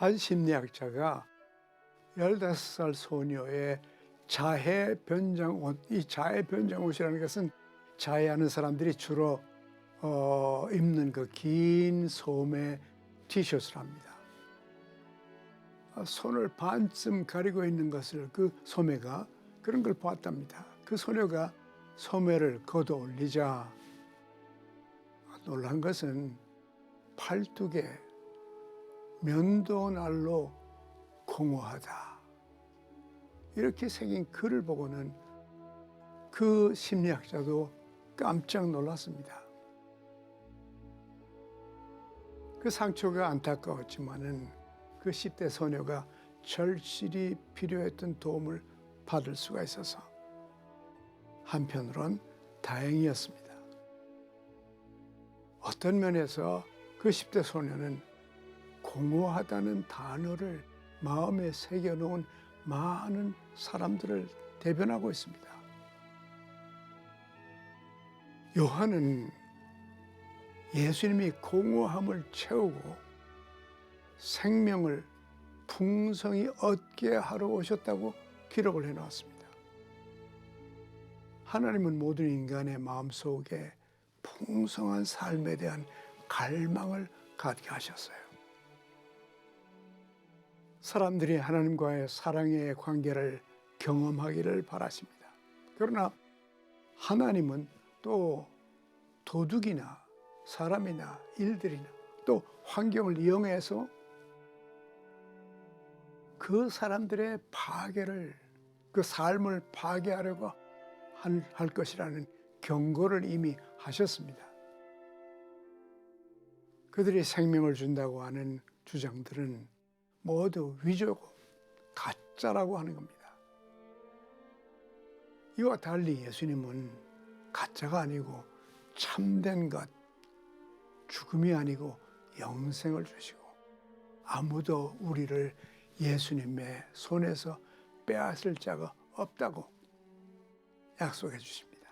한 심리학자가 15살 소녀의 자해 변장 옷, 이 자해 변장 옷이라는 것은 자해하는 사람들이 주로 어, 입는 그 긴 소매 티셔츠랍니다. 아, 손을 반쯤 가리고 있는 것을 그 소매가 그런 걸 봤답니다. 그 소녀가 소매를 걷어 올리자 놀란 것은 팔뚝에 면도날로 공허하다. 이렇게 새긴 글을 보고는 그 심리학자도 깜짝 놀랐습니다. 그 상처가 안타까웠지만은 그 10대 소녀가 절실히 필요했던 도움을 받을 수가 있어서 한편으론 다행이었습니다. 어떤 면에서 그 10대 소녀는 공허하다는 단어를 마음에 새겨놓은 많은 사람들을 대변하고 있습니다. 요한은 예수님이 공허함을 채우고 생명을 풍성히 얻게 하러 오셨다고 기록을 해놓았습니다. 하나님은 모든 인간의 마음속에 풍성한 삶에 대한 갈망을 갖게 하셨어요. 사람들이 하나님과의 사랑의 관계를 경험하기를 바라십니다. 그러나 하나님은 또 도둑이나 사람이나 일들이나 또 환경을 이용해서 그 사람들의 파괴를 그 삶을 파괴하려고 할, 할 것이라는 경고를 이미 하셨습니다. 그들이 생명을 준다고 하는 주장들은 모두 위조고 가짜라고 하는 겁니다. 이와 달리 예수님은 가짜가 아니고 참된 것, 죽음이 아니고 영생을 주시고 아무도 우리를 예수님의 손에서 빼앗을 자가 없다고 약속해 주십니다.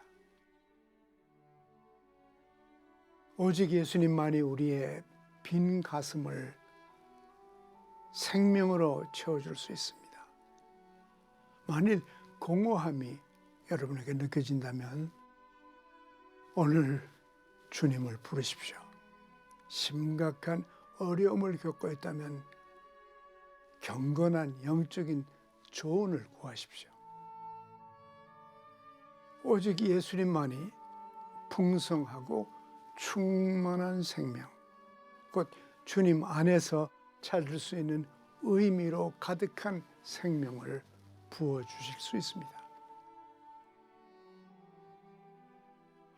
오직 예수님만이 우리의 빈 가슴을 생명으로 채워줄 수 있습니다. 만일 공허함이 여러분에게 느껴진다면 오늘 주님을 부르십시오. 심각한 어려움을 겪고 있다면 경건한 영적인 조언을 구하십시오. 오직 예수님만이 풍성하고 충만한 생명, 곧 주님 안에서 찾을 수 있는 의미로 가득한 생명을 부어 주실 수 있습니다.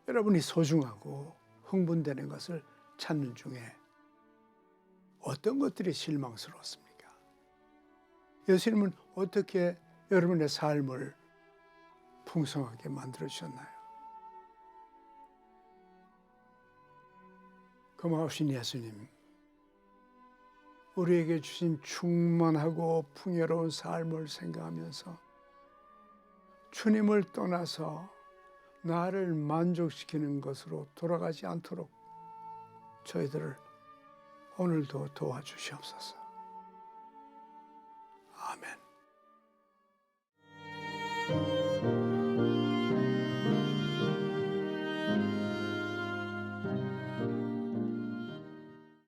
여러분이 소중하고 흥분되는 것을 찾는 중에 어떤 것들이 실망스러웠습니까? 예수님은 어떻게 여러분의 삶을 풍성하게 만들어 주셨나요? 고마우신 예수님, 우리에게 주신 충만하고 풍요로운 삶을 생각하면서 주님을 떠나서 나를 만족시키는 것으로 돌아가지 않도록 저희들을 오늘도 도와주시옵소서. 아멘.